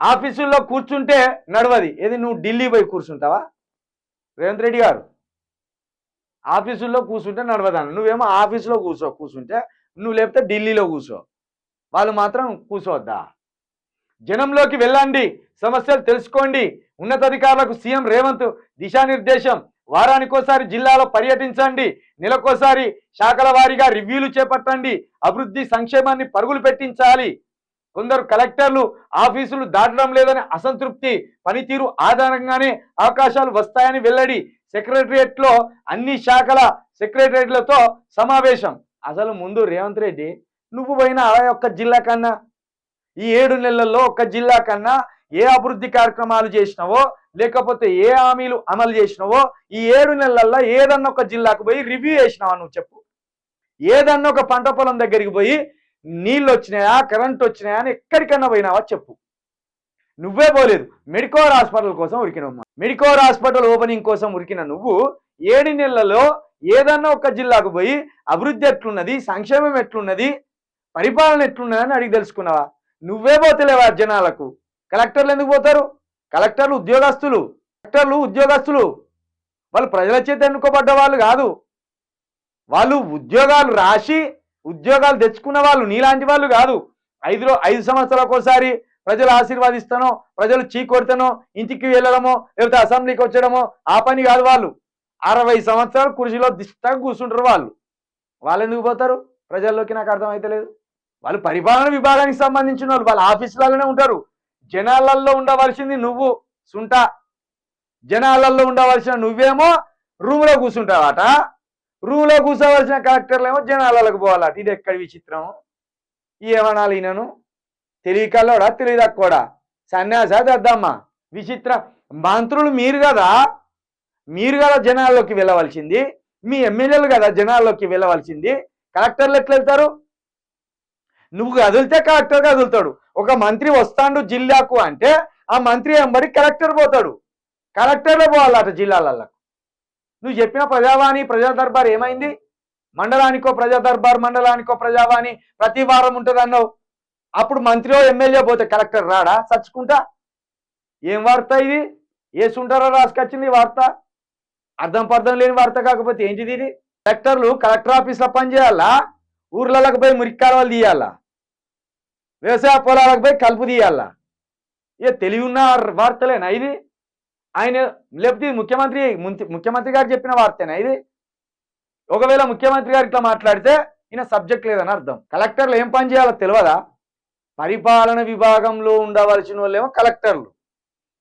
ఆఫీసుల్లో కూర్చుంటే నడవది. ఏది నువ్వు ఢిల్లీ పోయి కూర్చుంటావా? రేవంత్ రెడ్డి గారు. ఆఫీసుల్లో కూర్చుంటే నడవదాను నువ్వేమో ఆఫీసులో కూర్చో. కూర్చుంటే నువ్వు లేకపోతే ఢిల్లీలో కూర్చో. వాళ్ళు మాత్రం కూర్చోవద్దా? జనంలోకి వెళ్ళండి. సమస్యలు తెలుసుకోండి. ఉన్నతాధికారులకు సీఎం రేవంత్ దిశానిర్దేశం. వారానికోసారి జిల్లాలో పర్యటించండి. నెలకోసారి శాఖల వారీగా రివ్యూలు చేపట్టండి. అభివృద్ధి సంక్షేమాన్ని పరుగులు పెట్టించాలి. కొందరు కలెక్టర్లు ఆఫీసులు దాటడం లేదని అసంతృప్తి పనితీరు ఆధారంగానే అవకాశాలు వస్తాయని వెల్లడి సెక్రటరియట్లో అన్ని శాఖల సెక్రటరియట్లతో సమావేశం. అసలు ముందు రేవంత్ రెడ్డి నువ్వు పోయిన ఆ ఒక్క జిల్లా కన్నా? ఈ ఏడు నెలల్లో ఒక్క జిల్లా కన్నా ఏ అభివృద్ధి కార్యక్రమాలు చేసినావో లేకపోతే ఏ హామీలు అమలు చేసినావో ఈ ఏడు నెలల్లో ఏదన్నా ఒక జిల్లాకు పోయి రివ్యూ చేసినావా నువ్వు చెప్పు? ఏదన్నా ఒక పంట పొలం దగ్గరికి పోయి నీళ్ళు వచ్చినాయా కరెంట్ వచ్చినాయా అని ఎక్కడికన్నా పోయినావా చెప్పు. నువ్వే పోలేదు. మెడికోర్ హాస్పిటల్ కోసం ఉరికినమ్మా మెడికోర్ హాస్పిటల్ ఓపెనింగ్ కోసం ఉరికిన నువ్వు ఏడు నెలలలో ఏదన్నా ఒక జిల్లాకు పోయి అభివృద్ధి ఎట్లున్నది సంక్షేమం ఎట్లున్నది పరిపాలన ఎట్లున్నది అని అడిగి తెలుసుకున్నావా? నువ్వే పోతలేవా జనాలకు? కలెక్టర్లు ఎందుకు పోతారు? కలెక్టర్లు ఉద్యోగస్తులు. కలెక్టర్లు ఉద్యోగస్తులు. వాళ్ళు ప్రజల చేత ఎన్నుకోబడ్డ వాళ్ళు కాదు. వాళ్ళు ఉద్యోగాలు రాసి ఉద్యోగాలు తెచ్చుకున్న వాళ్ళు నీలాంటి వాళ్ళు కాదు. ఐదులో ఐదు సంవత్సరాలకోసారి ప్రజలు ఆశీర్వాదిస్తానో ప్రజలు చీకొడతానో ఇంటికి వెళ్ళడమో లేకపోతే అసెంబ్లీకి వచ్చడమో ఆ పని కాదు వాళ్ళు. అరవై సంవత్సరాలు కుర్చీలో దిష్టంగా కూర్చుంటారు వాళ్ళు. వాళ్ళు ఎందుకు పోతారు? ప్రజల్లోకి నాకు అర్థమైతలేదు. వాళ్ళు పరిపాలన విభాగానికి సంబంధించిన వాళ్ళు వాళ్ళ ఆఫీసులలోనే ఉంటారు. జనాలల్లో ఉండవలసింది నువ్వు సుంట. జనాలల్లో ఉండవలసిన నువ్వేమో రూమ్లో కూర్చుంటావాట. రూలో కూర్చోవలసిన కలెక్టర్లు ఏమో జనాలకు పోవాలట. ఇది ఎక్కడి విచిత్రం ఏమనాలి ఈయనను? తెలియకల్లోడా తెలియదక్కోడా సన్యాస దద్దమ్మ? విచిత్ర మంత్రులు మీరు కదా? మీరు కదా జనాల్లోకి వెళ్ళవలసింది? మీ ఎమ్మెల్యేలు కదా జనాల్లోకి వెళ్ళవలసింది? కలెక్టర్లు ఎట్లా వెళ్తారు? నువ్వు కదిలితే కలెక్టర్ కదులుతాడు. ఒక మంత్రి వస్తాడు జిల్లాకు అంటే ఆ మంత్రి ఎంబడి కలెక్టర్ పోతాడు. కలెక్టర్లే పోవాలట జిల్లాలలో నువ్వు చెప్పిన ప్రజావాణి ప్రజా దర్బార్ ఏమైంది? మండలానికో ప్రజా దర్బార్ మండలానికో ప్రజావాణి ప్రతి వారం ఉంటుంది అన్నావు అప్పుడు మంత్రిలో ఎమ్మెల్యే పోతే కలెక్టర్ రాడా? చచ్చుకుంటా? ఏం వార్త ఇది? ఏసుంటారో రాసుకొచ్చింది వార్త? అర్థం పర్థం లేని వార్త కాకపోతే ఏంటిది ఇది? కలెక్టర్లు కలెక్టర్ ఆఫీస్లో పనిచేయాలా ఊర్లలోకి పోయి మురికి కాలువలు తీయాలా? వ్యవసాయ పొలాలకు పోయి కలుపు తీయాలా? ఏ తెలివి ఉన్న వార్తలేనా ఇది? ఆయన లేకపోతే ఇది ముఖ్యమంత్రి ముఖ్యమంత్రి గారు చెప్పిన వార్తేనా ఇది? ఒకవేళ ముఖ్యమంత్రి గారు ఇట్లా మాట్లాడితే ఈయన సబ్జెక్ట్ లేదని అర్థం. కలెక్టర్లు ఏం పని చేయాలో తెలియదా పరిపాలన విభాగంలో ఉండవలసిన వాళ్ళేమో కలెక్టర్లు.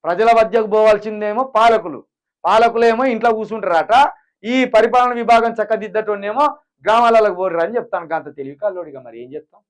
ప్రజల మధ్యకు పోవాల్సిందేమో పాలకులు. పాలకులేమో ఇంట్లో కూర్చుంటారట ఈ పరిపాలన విభాగం చక్కదిద్దటోనేమో గ్రామాలకు పోరు అని చెప్తాను. కాంత తెలివి కల్లోడిగా మరి ఏం చెప్తాం